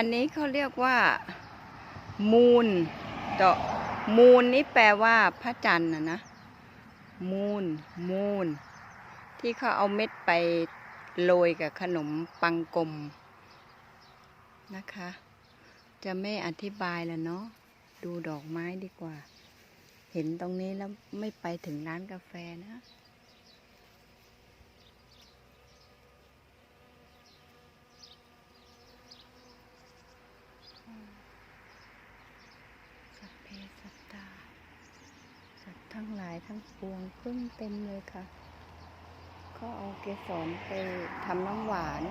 อันนี้เขาเรียกว่า มูนดอกมูนนี่แปลว่าพระจันทร์นะนะ มูนมูนที่เขาเอาเม็ดไปโรยกับขนมปังกลมนะคะ จะไม่อธิบายแล้วเนาะ ดูดอกไม้ดีกว่า เห็นตรงนี้แล้วไม่ไปถึงร้านกาแฟนะ สัพเพสัตตา สัตว์ ทั้งหลายทั้งปวงพึ่งเต็มเลยค่ะ ก็เอาเกสรไปทำน้ำหวาน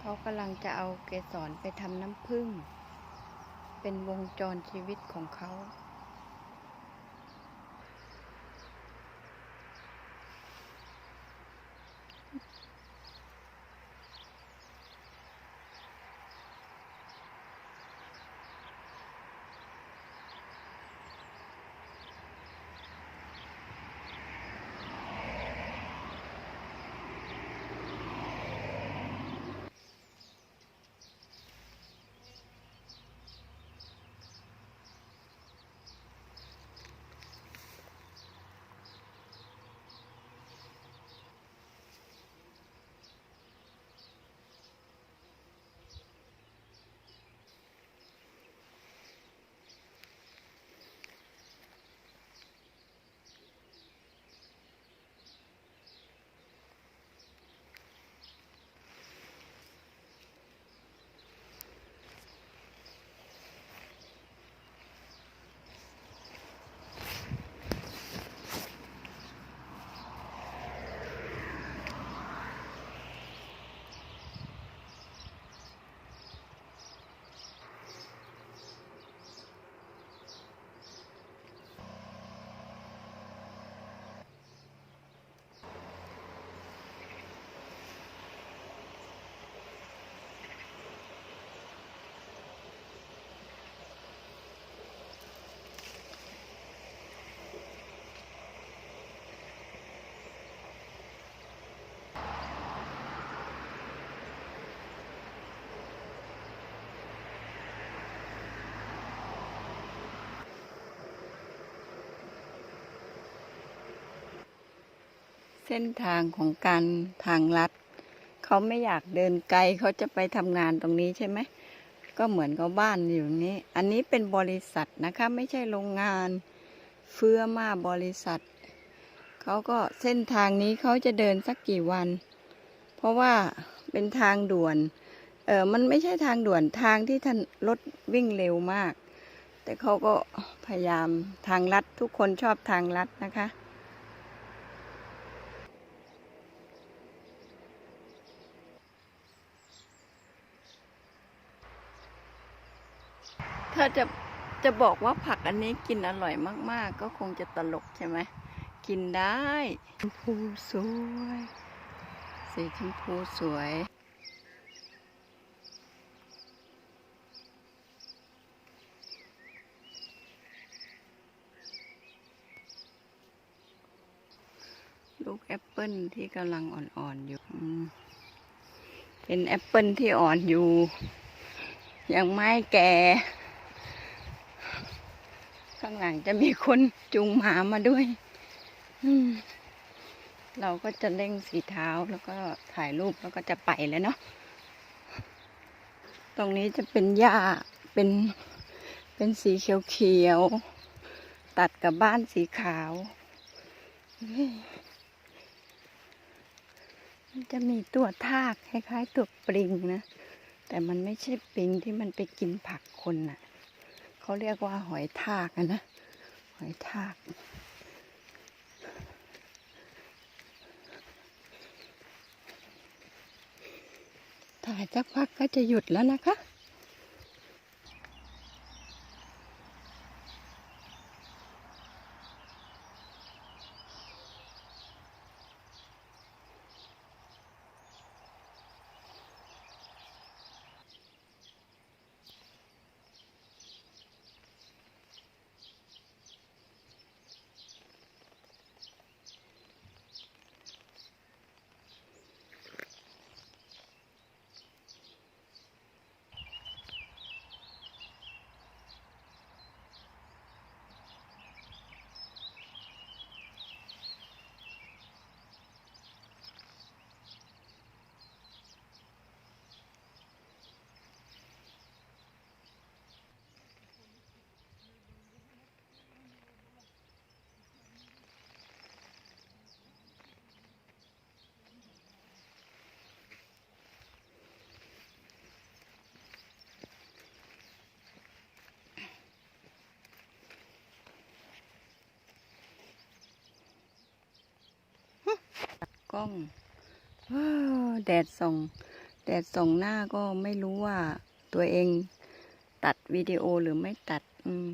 เขากำลังจะเอาเกสรไปทำน้ำผึ้ง เป็นวงจรชีวิตของเขา เส้นทางของการทางลัดเขาไม่อยากเดินไกลเขาจะไปทำงานตรงนี้ใช่ไหมก็เหมือนกับบ้านอยู่นี้ อันนี้เป็นบริษัทนะคะ ไม่ใช่โรงงาน เฟื้อมาบริษัทเขาก็เส้นทางนี้เขาจะเดินสักกี่วัน เพราะว่าเป็นทางด่วนเออมันไม่ใช่ทางด่วนทางที่ท่านรถวิ่งเร็วมาก แต่เขาก็พยายามทางลัดทุกคนชอบทางลัดนะคะ ถ้าจะจะบอกว่าผักอันนี้กินอร่อยมาก ๆ ก็คงจะตลกใช่ไหมกินได้ชมพูสวย สีชมพูสวยลูกแอปเปิลที่กำลังอ่อนๆอยู่อืมเป็นแอปเปิลที่อ่อนอยู่ ยังไม่แก่ ข้างหลังจะมีคนจูงหมามาด้วยเราก็จะเร่งสีเท้าแล้วก็ถ่ายรูปแล้วก็จะไปแล้วเนาะตรงนี้จะเป็นหญ้าเป็นเป็นสีเขียวๆตัดกับบ้านสีขาวมันจะมีตัวทากคล้ายๆตัวปลิงนะ แต่มันไม่ใช่ปลิงที่มันไปกินผักคนน่ะ เขาเรียกว่าหอยทากนะ หอยทาก ถ่ายสักพักก็จะหยุดแล้วนะคะ กล้องแดดส่องแดดส่องหน้าก็ไม่รู้ว่าตัวเองตัดวิดีโอหรือไม่ตัด อืม